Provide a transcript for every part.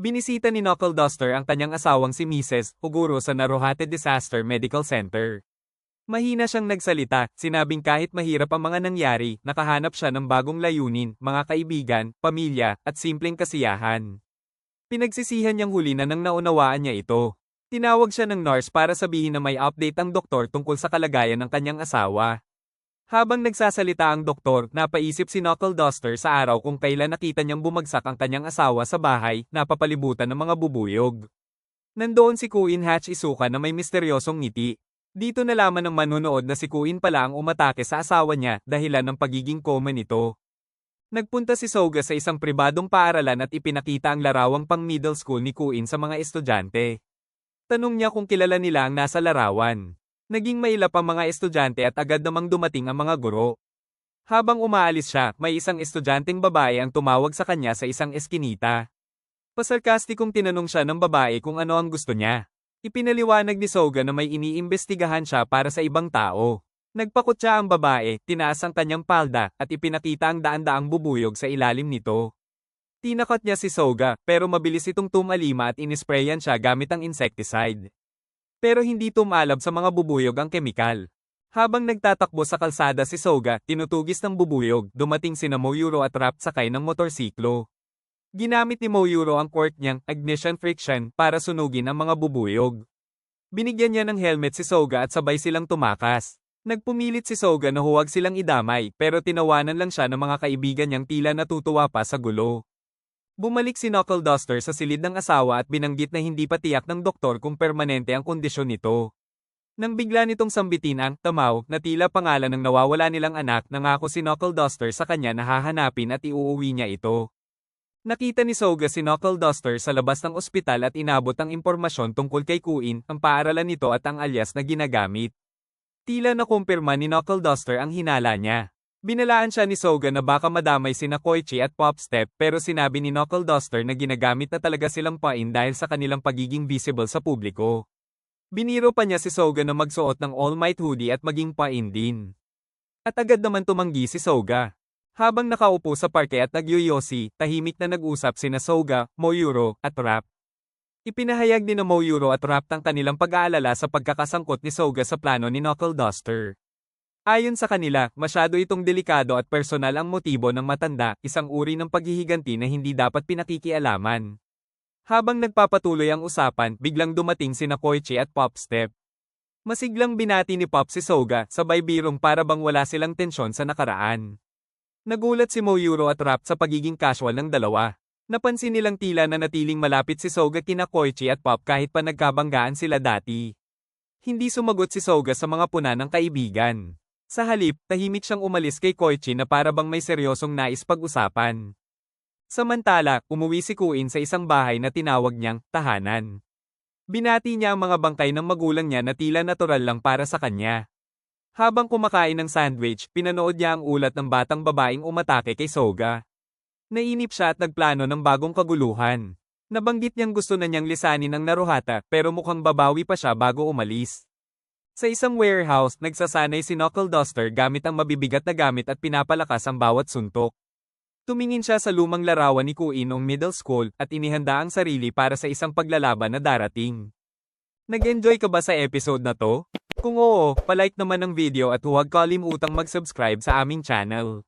Binisita ni Knuckle Duster ang kanyang asawang si Mrs. Oguro sa Naruhate Disaster Medical Center. Mahina siyang nagsalita, sinabing kahit mahirap ang mga nangyari, nakahanap siya ng bagong layunin, mga kaibigan, pamilya, at simpleng kasiyahan. Pinagsisihan niyang huli na nang naunawaan niya ito. Tinawag siya ng nurse para sabihin na may update ang doktor tungkol sa kalagayan ng kanyang asawa. Habang nagsasalita ang doktor, napaisip si Knuckle Duster sa araw kung kailan nakita niyang bumagsak ang kanyang asawa sa bahay, napapalibutan ng mga bubuyog. Nandoon si Kuin Hatch Isuka na may misteryosong ngiti. Dito nalaman ng manunood na si Kuin pala ang umatake sa asawa niya dahilan ng pagiging coma nito. Nagpunta si Soga sa isang pribadong paaralan at ipinakita ang larawang pang middle school ni Kuin sa mga estudyante. Tanong niya kung kilala nila ang nasa larawan. Naging mailap ang mga estudyante at agad namang dumating ang mga guro. Habang umaalis siya, may isang estudyanteng babae ang tumawag sa kanya sa isang eskinita. Pasarkastikong tinanong siya ng babae kung ano ang gusto niya. Ipinaliwanag ni Soga na may iniimbestigahan siya para sa ibang tao. Nagpakutsa ang babae, tinaas ang kanyang palda, at ipinakita ang daan-daang bubuyog sa ilalim nito. Tinakot niya si Soga, pero mabilis itong tumalima at inisprayan siya gamit ang insecticide. Pero hindi tumalab sa mga bubuyog ang kemikal. Habang nagtatakbo sa kalsada si Soga, tinutugis ng bubuyog, dumating si Moyuro at Rap sakay ng motorsiklo. Ginamit ni Moyuro ang quirk niyang ignition friction para sunugin ang mga bubuyog. Binigyan niya ng helmet si Soga at sabay silang tumakas. Nagpumilit si Soga na huwag silang idamay pero tinawanan lang siya ng mga kaibigan niyang tila natutuwa pa sa gulo. Bumalik si Knuckle Duster sa silid ng asawa at binanggit na hindi pa tiyak ng doktor kung permanente ang kondisyon nito. Nang bigla nitong sambitin ang tamaw na tila pangalan ng nawawala nilang anak, nangako si Knuckle Duster sa kanya na hahanapin at iuuwi niya ito. Nakita ni Soga si Knuckle Duster sa labas ng ospital at inabot ang impormasyon tungkol kay Kuin, ang paaralan nito at ang alias na ginagamit. Tila na kumpirma ni Knuckle Duster ang hinala niya. Binalaan siya ni Soga na baka madamay sina Koichi at Popstep pero sinabi ni Knuckle Duster na ginagamit na talaga silang pain dahil sa kanilang pagiging visible sa publiko. Biniro pa niya si Soga na magsuot ng All Might hoodie at maging pain din. At agad naman tumanggi si Soga. Habang nakaupo sa parke at nagyoyosi, tahimik na nag-usap sina Soga, Moyuro, at Rap. Ipinahayag ni na Moyuro at Rap ang kanilang pag-aalala sa pagkakasangkot ni Soga sa plano ni Knuckle Duster. Ayon sa kanila, masyado itong delikado at personal ang motibo ng matanda, isang uri ng paghihiganti na hindi dapat pinakikialaman. Habang nagpapatuloy ang usapan, biglang dumating sina Koichi at Popstep. Masiglang binati ni Pop si Soga, sabay birong para bang wala silang tensyon sa nakaraan. Nagulat si Moyuro at Rap sa pagiging casual ng dalawa. Napansin nilang tila na natiling malapit si Soga kina Koichi at Pop kahit pa nagkabanggaan sila dati. Hindi sumagot si Soga sa mga puna ng kaibigan. Sa halip, tahimik siyang umalis kay Koichi na para bang may seryosong nais pag-usapan. Samantala, umuwi si Kuin sa isang bahay na tinawag niyang tahanan. Binati niya ang mga bangkay ng magulang niya na tila natural lang para sa kanya. Habang kumakain ng sandwich, pinanood niya ang ulat ng batang babaeng umatake kay Soga. Nainip siya at nagplano ng bagong kaguluhan. Nabanggit niyang gusto na niyang lisanin ang Naruhata pero mukhang babawi pa siya bago umalis. Sa isang warehouse, nagsasanay si Knuckle Duster gamit ang mabibigat na gamit at pinapalakas ang bawat suntok. Tumingin siya sa lumang larawan ni Kuin noong middle school at inihanda ang sarili para sa isang paglalaban na darating. Nag-enjoy ka ba sa episode na to? Kung oo, palike naman ng video at huwag kalimutang mag-subscribe sa aming channel.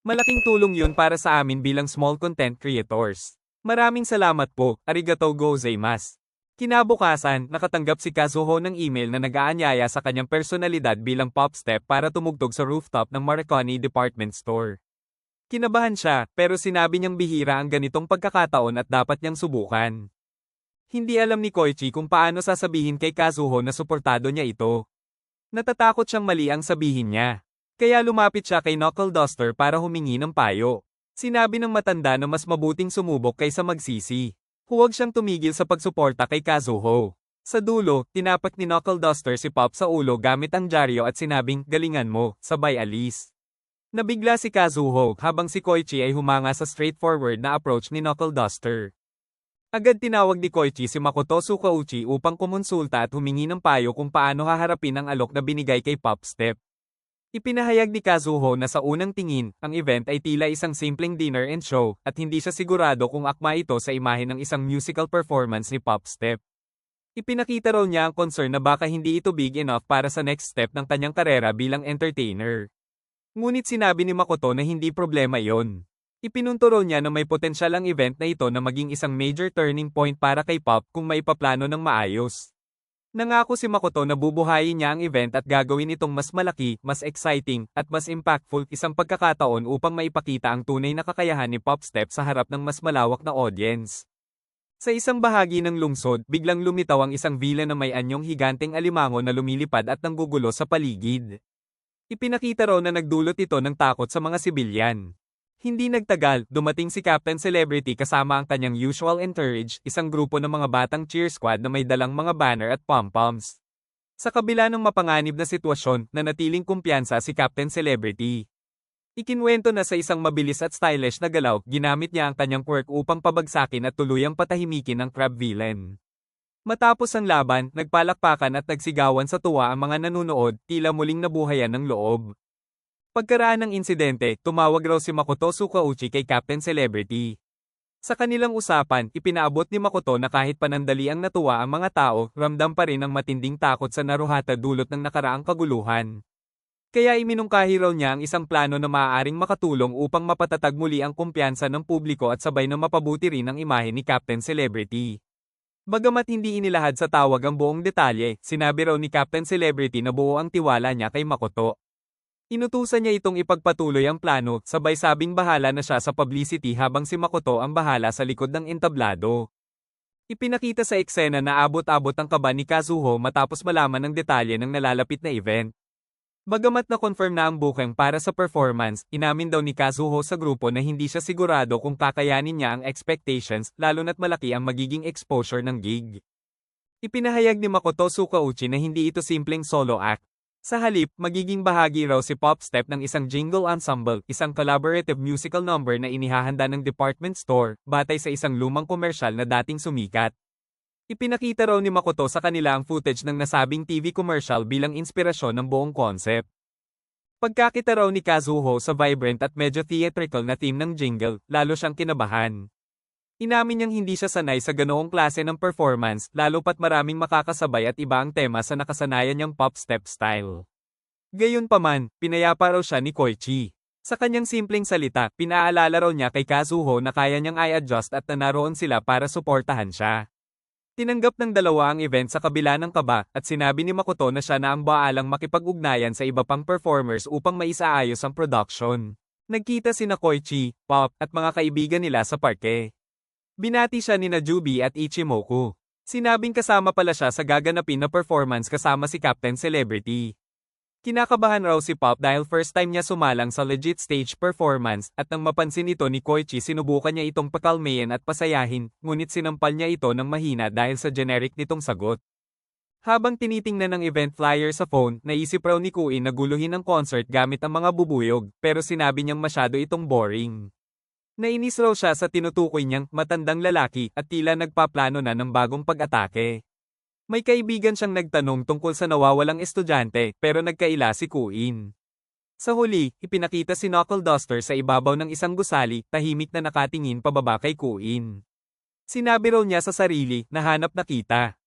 Malaking tulong yun para sa amin bilang small content creators. Maraming salamat po, arigatou gozaimasu. Kinabukasan, nakatanggap si Kazuho ng email na nag-aanyaya sa kanyang personalidad bilang pop step para tumugtog sa rooftop ng Marconi Department Store. Kinabahan siya, pero sinabi niyang bihira ang ganitong pagkakataon at dapat niyang subukan. Hindi alam ni Koichi kung paano sasabihin kay Kazuho na suportado niya ito. Natatakot siyang mali ang sabihin niya. Kaya lumapit siya kay Knuckle Duster para humingi ng payo. Sinabi ng matanda na mas mabuting sumubok kaysa magsisi. Huwag siyang tumigil sa pagsuporta kay Kazuho. Sa dulo, tinapak ni Knuckle Duster si Pop sa ulo gamit ang dyaryo at sinabing, galingan mo, sabay alis. Nabigla si Kazuho habang si Koichi ay humanga sa straightforward na approach ni Knuckle Duster. Agad tinawag ni Koichi si Makoto Sukauchi upang kumonsulta at humingi ng payo kung paano haharapin ang alok na binigay kay Pop Step. Ipinahayag ni Kazuho na sa unang tingin, ang event ay tila isang simpleng dinner and show, at hindi siya sigurado kung akma ito sa imahe ng isang musical performance ni Pop Step. Ipinakita raw niya ang concern na baka hindi ito big enough para sa next step ng kanyang karera bilang entertainer. Ngunit sinabi ni Makoto na hindi problema yon. Ipinunto niya na may potensyal ang event na ito na maging isang major turning point para kay Pop kung may paplano ng maayos. Nangako si Makoto na bubuhayin niya ang event at gagawin itong mas malaki, mas exciting, at mas impactful isang pagkakataon upang maipakita ang tunay na kakayahan ni Pop Step sa harap ng mas malawak na audience. Sa isang bahagi ng lungsod, biglang lumitaw ang isang villa na may anyong higanteng alimango na lumilipad at nanggugulo sa paligid. Ipinakita raw na nagdulot ito ng takot sa mga sibilyan. Hindi nagtagal, dumating si Captain Celebrity kasama ang kanyang usual entourage, isang grupo ng mga batang cheer squad na may dalang mga banner at pom-poms. Sa kabila ng mapanganib na sitwasyon, nanatiling kumpiyansa si Captain Celebrity. Ikinwento na sa isang mabilis at stylish na galaw, ginamit niya ang kanyang quirk upang pabagsakin at tuluyang patahimikin ang crab villain. Matapos ang laban, nagpalakpakan at nagsigawan sa tuwa ang mga nanunood, tila muling nabuhayan ng loob. Pagkaraan ng insidente, tumawag raw si Makoto Sukauchi kay Captain Celebrity. Sa kanilang usapan, ipinaabot ni Makoto na kahit panandali ang natuwa ang mga tao, ramdam pa rin ang matinding takot sa Naruhata dulot ng nakaraang kaguluhan. Kaya iminungkahi raw niya ang isang plano na maaaring makatulong upang mapatatag muli ang kumpiyansa ng publiko at sabay na mapabuti rin ang imahe ni Captain Celebrity. Bagamat hindi inilahad sa tawag ang buong detalye, sinabi raw ni Captain Celebrity na buo ang tiwala niya kay Makoto. Inutusan niya itong ipagpatuloy ang plano, sabay sabing bahala na siya sa publicity habang si Makoto ang bahala sa likod ng entablado. Ipinakita sa eksena na abot-abot ang kaba ni Kazuho matapos malaman ng detalye ng nalalapit na event. Bagamat na-confirm na ang booking para sa performance, inamin daw ni Kazuho sa grupo na hindi siya sigurado kung kakayanin niya ang expectations lalo na't malaki ang magiging exposure ng gig. Ipinahayag ni Makoto Sukauchi na hindi ito simpleng solo act, sa halip, magiging bahagi raw si Pop Step ng isang jingle ensemble, isang collaborative musical number na inihahanda ng department store, batay sa isang lumang komersyal na dating sumikat. Ipinakita raw ni Makoto sa kanila ang footage ng nasabing TV commercial bilang inspirasyon ng buong concept. Pagkakita raw ni Kazuho sa vibrant at medyo theatrical na theme ng jingle, lalo siyang kinabahan. Inamin niyang hindi siya sanay sa ganoong klase ng performance, lalo pat maraming makakasabay at iba ang tema sa nakasanayan niyang pop step style. Gayunpaman, pinayapa raw siya ni Koichi. Sa kanyang simpleng salita, pinaalala raw niya kay Kazuho na kaya niyang i-adjust at na naroon sila para suportahan siya. Tinanggap ng dalawa ang event sa kabila ng kaba at sinabi ni Makoto na siya na ang baalang makipag-ugnayan sa iba pang performers upang maisaayos ang production. Nagkita sina Koichi, Pop, at mga kaibigan nila sa parke. Binati siya ni Najubi at Ichimoku. Sinabing kasama pala siya sa gaganapin na performance kasama si Captain Celebrity. Kinakabahan raw si Pop dahil first time niya sumalang sa legit stage performance at nang mapansin ito ni Koichi sinubukan niya itong pakalmayin at pasayahin, ngunit sinampal niya ito ng mahina dahil sa generic nitong sagot. Habang tinitingnan ng event flyer sa phone, naisip raw ni Kuin na guluhin ang concert gamit ang mga bubuyog, pero sinabi niyang masyado itong boring. Nainis raw siya sa tinutukoy niyang matandang lalaki at tila nagpaplano na ng bagong pag-atake. May kaibigan siyang nagtanong tungkol sa nawawalang estudyante pero nagkaila si Kuin. Sa huli, ipinakita si Knuckle Duster sa ibabaw ng isang gusali, tahimik na nakatingin pababa kay Kuin. Sinabi raw niya sa sarili na hanap na.